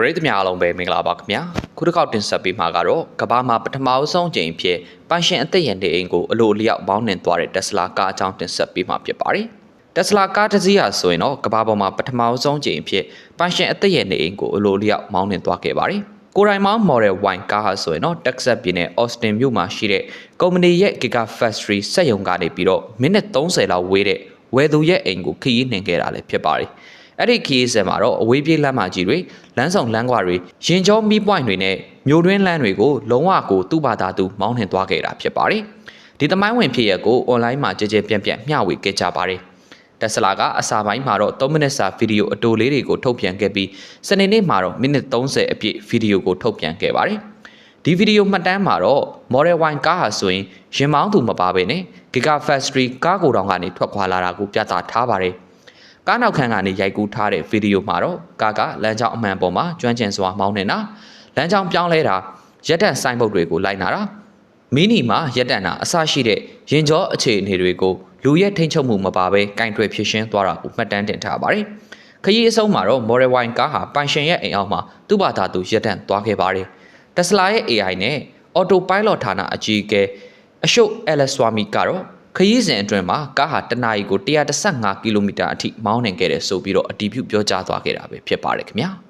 ပရိသတ်များအားလုံးပဲမင်္ဂလာပါခင်ဗျာခုတစ်ခေါက်တင်ဆက်ပေးမှာကတော့ကမ္ဘာမှာပထမအဆုံးအကြိမ်ဖြစ်ပိုင်ရှင်အသက်ရနေအိမ်ကိုအလိုအလျောက်ဘောင်းနှင်သွားတဲ့ Tesla ကားအကြောင်းတင်ဆက်ပေးမှာဖြစ်ပါတယ် Tesla ကားတစ်စီးဟာဆိုရင်တော့ကမ္ဘာပေါ်မှာပထမအဆုံးအကြိမ်ဖြစ်ပိုင်ရှင်အသက်ရနေအိမ်ကိုအလိုအလျောက်မောင်းနှင်သွားခဲ့ပါတယ်ကိုရိုင်မောင်း Model Y ကားဟာဆိုရင်တော့ Texas ပြည်နယ် Austin မြို့မှာရှိတဲ့ကုမ္ပဏီရဲ့ Gigafactory စက်ရုံကနေပြီးတော့မိနစ်30လောက်ဝေးတဲ့ဝယ်သူရဲ့အိမ်ကိုခရီးနှင်ခဲ့တာလည်းဖြစ်ပါတယ် အဲ့ဒီခရီးစဉ်မှာတော့အဝေးပြေးလမ်းမကြီးတွေလမ်းဆောင်လမ်းကွာတွေရင်ကျောမီးပွိုင်တွေနဲ့မြို့တွင်းလမ်းတွေကိုလုံးဝကိုသူ့ဘာသာသူမောင်းနှင်သွားခဲ့တာဖြစ်ပါတယ်ဒီသမိုင်းဝင်ဖြစ်ရက်ကို online မှာကြည်ကြဲပြန့်ပြန့်မျှဝေခဲ့ကြပါတယ်တက်စလာကအစာပိုင်းမှာတော့3မိနစ်စာဗီဒီယိုအတိုလေးတွေကိုထုတ်ပြန်ခဲ့ပြီးစနေနေ့မှာတော့မိနစ်30အပြည့်ဗီဒီယိုကိုထုတ်ပြန်ခဲ့ပါတယ်ဒီဗီဒီယိုမှတ်တမ်းမှာတော့ Model Y ကားဟာဆိုရင်ရင်မောင်းသူမပါဘဲနဲ့ Gigafactory ကားကိုတောင်ကနေထွက်ခွာလာတာကိုပြသထားပါတယ်။ ကားနောက်ခန်းကနေရိုက်ကူးထားတဲ့ဗီဒီယိုမှာတော့ကားကလမ်းကြောင်းအမှန်ပေါ်မှာကျွမ်းကျင်စွာမောင်းနေတာလမ်းကြောင်းပြောင်းလဲတာရက်တန့်ဆိုင်ဘုတ်တွေကိုလိုက်နာတာမီနီမှာရက်တန့်တာအဆရှိတဲ့ရင်ကျောအခြေအနေတွေကိုလူရဲ့ထိန်းချုပ်မှုမပါဘဲကင်တွယ်ဖြစ်ရှင်းသွားတာကိုမှတ်တမ်းတင်ထားပါတယ်။ခရီးအဆုံးမှာတော့ Model Y ကားဟာပိုင်ရှင်ရဲ့အိမ်အောက်မှာသူ့ဘာသာသူရက်တန့်သွားခဲ့ပါတယ်။ Tesla ရဲ့ AI နဲ့ Autopilot ဌာနအကြီးအကဲအရှုပ် Alex Swamy ကတော့ ခရီးစဉ်အတွင်းမှာကားဟာတနအီကို115ကီလိုမီတာအထိမောင်းနှင်ခဲ့တယ်ဆိုပြီးတော့အတည်ပြုပြောကြားသွားခဲ့တာပဲဖြစ်ပါတယ်ခင်ဗျာ။